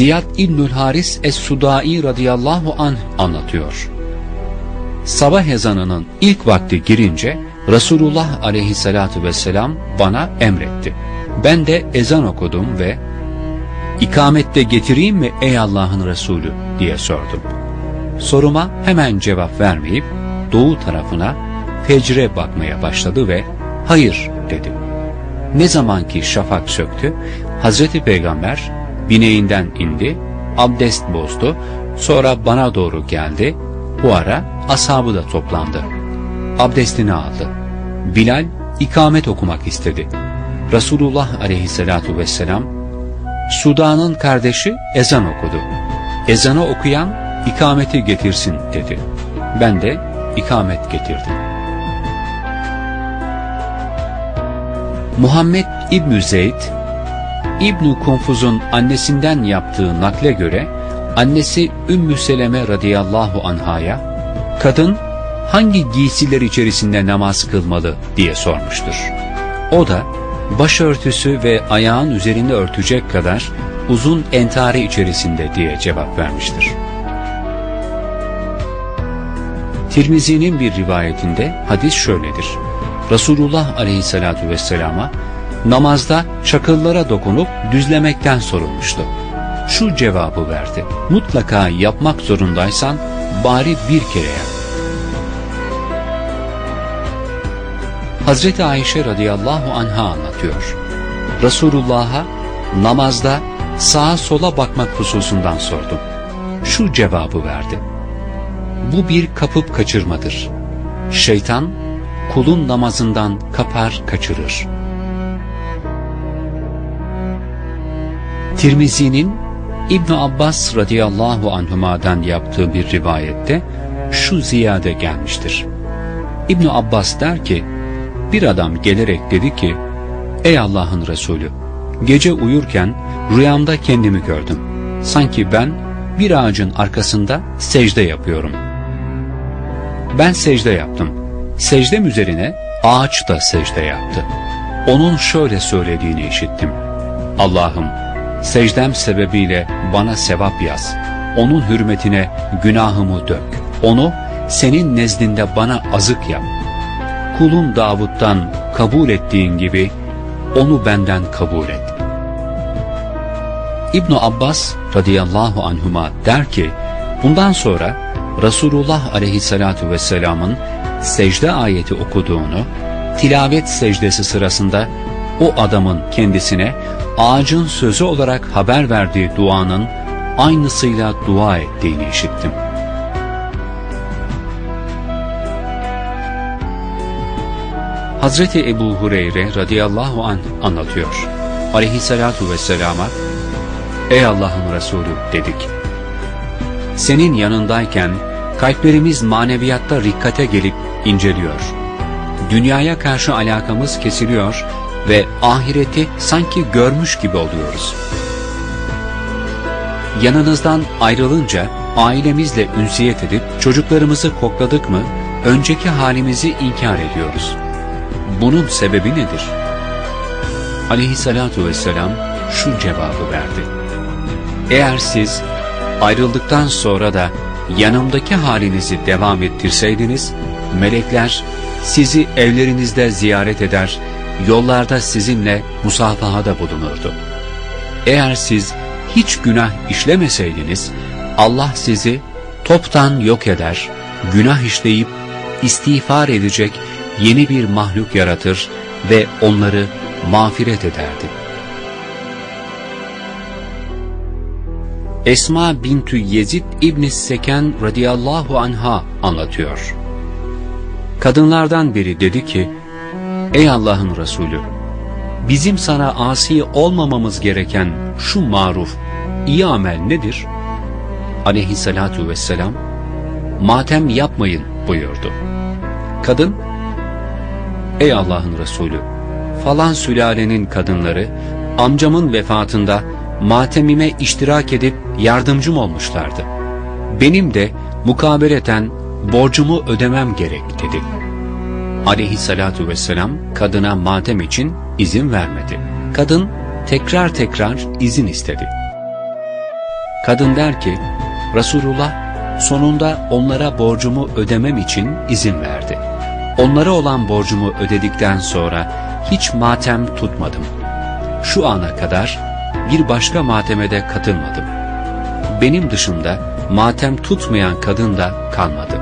Ziyad İbnül Haris Es-Sudai radıyallahu anh anlatıyor. Sabah ezanının ilk vakti girince Resulullah aleyhissalatu vesselam bana emretti. Ben de ezan okudum ve İkamette getireyim mi ey Allah'ın Resulü diye sordum. Soruma hemen cevap vermeyip doğu tarafına fecre bakmaya başladı ve hayır dedi. Ne zaman ki şafak söktü Hazreti Peygamber bineğinden indi, abdest bozdu, sonra bana doğru geldi. Bu ara ashabı da toplandı. Abdestini aldı. Bilal ikamet okumak istedi. Resulullah aleyhissalatu vesselam Sudan'ın kardeşi ezan okudu. Ezanı okuyan ikameti getirsin dedi. Ben de ikamet getirdim. Muhammed İbn Zeyd İbn Konfuz'un annesinden yaptığı nakle göre annesi Ümmü Seleme radıyallahu anhaya kadın hangi giysiler içerisinde namaz kılmalı diye sormuştur. O da başörtüsü ve ayağın üzerinde örtecek kadar uzun entari içerisinde diye cevap vermiştir. Tirmizi'nin bir rivayetinde hadis şöyledir. Resulullah aleyhissalatu vesselama namazda çakıllara dokunup düzlemekten sorulmuştu. Şu cevabı verdi. Mutlaka yapmak zorundaysan bari bir kere yap. Hazreti Ayşe radıyallahu anha anlatıyor. Resulullah'a namazda sağa sola bakmak hususundan sordum. Şu cevabı verdi. Bu bir kapıp kaçırmadır. Şeytan kulun namazından kapar kaçırır. Tirmizi'nin İbn Abbas radıyallahu anhuma'dan yaptığı bir rivayette şu ziyade gelmiştir. İbn Abbas der ki, bir adam gelerek dedi ki, Ey Allah'ın Resulü, gece uyurken rüyamda kendimi gördüm. Sanki ben bir ağacın arkasında secde yapıyorum. Ben secde yaptım. Secdem üzerine ağaç da secde yaptı. Onun şöyle söylediğini işittim. Allah'ım, secdem sebebiyle bana sevap yaz. Onun hürmetine günahımı dök. Onu senin nezdinde bana azık yap kulun Davud'dan kabul ettiğin gibi onu benden kabul et. İbn Abbas radıyallahu anhuma der ki bundan sonra Resulullah aleyhissalatu vesselamın secde ayeti okuduğunu tilavet secdesi sırasında o adamın kendisine ağacın sözü olarak haber verdiği duanın aynısıyla dua ettiğini işittim. Hazreti Ebu Hureyre radıyallahu anh anlatıyor. Aleyhissalatu vesselama Ey Allah'ın Resulü dedik. Senin yanındayken kalplerimiz maneviyatta rikkate gelip inceliyor. Dünyaya karşı alakamız kesiliyor ve ahireti sanki görmüş gibi oluyoruz. Yanınızdan ayrılınca ailemizle ünsiyet edip çocuklarımızı kokladık mı önceki halimizi inkar ediyoruz.'' Bunun sebebi nedir? Aleyhissalatu vesselam şu cevabı verdi. Eğer siz ayrıldıktan sonra da yanımdaki halinizi devam ettirseydiniz, melekler sizi evlerinizde ziyaret eder, yollarda sizinle musafahada bulunurdu. Eğer siz hiç günah işlemeseydiniz, Allah sizi toptan yok eder, günah işleyip istiğfar edecek yeni bir mahluk yaratır ve onları mağfiret ederdi. Esma bintü Yezid İbni Seken radıyallahu anha anlatıyor. Kadınlardan biri dedi ki, Ey Allah'ın Resulü, bizim sana asi olmamamız gereken şu maruf, iyi amel nedir? Aleyhissalatu vesselam, matem yapmayın buyurdu. Kadın, Ey Allah'ın Resulü! Falan sülalenin kadınları amcamın vefatında matemime iştirak edip yardımcım olmuşlardı. Benim de mukabeleten borcumu ödemem gerek dedi. Aleyhissalatu vesselam kadına matem için izin vermedi. Kadın tekrar tekrar izin istedi. Kadın der ki, Resulullah sonunda onlara borcumu ödemem için izin verdi. Onlara olan borcumu ödedikten sonra hiç matem tutmadım. Şu ana kadar bir başka matemede katılmadım. Benim dışında matem tutmayan kadın da kalmadı.